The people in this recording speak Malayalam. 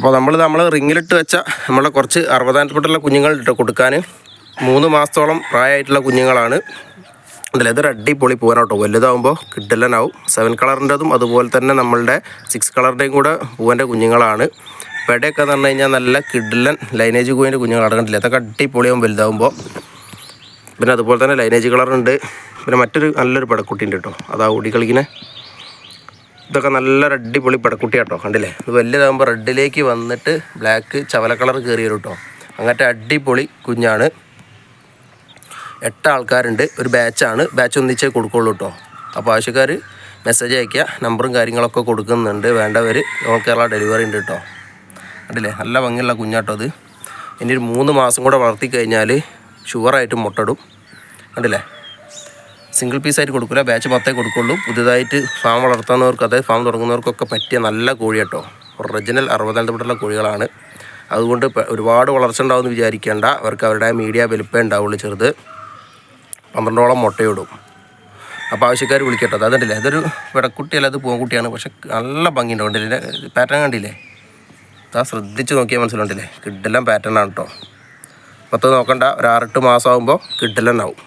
അപ്പോൾ നമ്മൾ നമ്മൾ റിങ്ങിലിട്ട് വെച്ച നമ്മളെ കുറച്ച് അറുപതായിരത്തിപ്പെട്ടുള്ള കുഞ്ഞുങ്ങൾ ഇട്ട് കൊടുക്കാൻ മൂന്ന് മാസത്തോളം പ്രായമായിട്ടുള്ള കുഞ്ഞുങ്ങളാണ്. പൊളി അടിപൊളി പൂവനാട്ടോ. വലുതാവുമ്പോൾ കിഡലനാവും സെവൻ കളറിന്റെതും അതുപോലെ തന്നെ നമ്മളുടെ സിക്സ് കളറിന്റെയും കൂടെ പൂവന്റെ കുഞ്ഞുങ്ങളാണ്. പെടയൊക്കെ എന്ന് പറഞ്ഞു കഴിഞ്ഞാൽ നല്ല കിഡലൻ ലൈനേജ് പൂവിന്റെ കുഞ്ഞുങ്ങൾ കണ്ടില്ല? അതൊക്കെ അടിപൊളിയാവും വലുതാവുമ്പോൾ. പിന്നെ അതുപോലെ തന്നെ ലൈനേജ് കളറുണ്ട്. പിന്നെ മറ്റൊരു നല്ലൊരു പടക്കുട്ടിന്റെ കേട്ടോ. അതാ ഓടി ഇതൊക്കെ നല്ലൊരു അടിപൊളി പെടക്കുട്ടിയാട്ടോ കണ്ടില്ലേ? ഇത് വലുതാകുമ്പോൾ റെഡിലേക്ക് വന്നിട്ട് ബ്ലാക്ക് ചവല കളർ കയറി വരും കേട്ടോ അങ്ങനത്തെ അടിപൊളി കുഞ്ഞാണ്. എട്ട് ആൾക്കാരുണ്ട് ഒരു ബാച്ചാണ്. ബാച്ച് ഒന്നിച്ചേ കൊടുക്കുള്ളൂ കേട്ടോ അപ്പോൾ ആവശ്യക്കാർ മെസ്സേജ് അയയ്ക്കുക നമ്പറും കാര്യങ്ങളൊക്കെ കൊടുക്കുന്നുണ്ട്. വേണ്ടവർ ഓൾ കേരള ഡെലിവറി ഉണ്ട് കേട്ടോ കണ്ടില്ലേ? നല്ല ഭംഗിയുള്ള കുഞ്ഞാട്ടോ അത് ഇനി ഒരു മൂന്ന് മാസം കൂടെ വളർത്തി കഴിഞ്ഞാൽ ഷുവറായിട്ട് മുട്ടടും കണ്ടില്ലേ? സിംഗിൾ പീസായിട്ട് കൊടുക്കില്ല ബാച്ച് പത്തേ കൊടുക്കുള്ളൂ. പുതിയതായിട്ട് ഫാം വളർത്തുന്നവർക്ക് അതായത് ഫാം തുടങ്ങുന്നവർക്കൊക്കെ പറ്റിയ നല്ല കോഴി കേട്ടോ. ഒറിജിനൽ അറുപതാലത്തിലുള്ള കോഴികളാണ്. അതുകൊണ്ട് ഒരുപാട് വളർച്ച ഉണ്ടാവുമെന്ന് വിചാരിക്കേണ്ട. അവർക്ക് അവരുടെ മീഡിയ വലുപ്പേ ഉണ്ടാവുള്ളൂ ചെറുത്. പന്ത്രണ്ടോളം മുട്ടയിടും. അപ്പോൾ ആവശ്യക്കാർ വിളിക്കട്ടോ. അത് കണ്ടില്ലേ? ഇതൊരു വിടക്കുട്ടിയല്ല അത് പൂങ്കുട്ടിയാണ് പക്ഷെ നല്ല ഭംഗിയുണ്ട്. കണ്ടില്ലേ? പാറ്റേൺ കണ്ടില്ലേ? ആ ശ്രദ്ധിച്ച് നോക്കിയാൽ മനസ്സിലുണ്ടല്ലേ കിഡെല്ലാം പാറ്റേൺ ആണ് കേട്ടോ മൊത്തം നോക്കണ്ട. ഒരു ആറെട്ട് മാസം ആകുമ്പോൾ കിഡെല്ലാം ആവും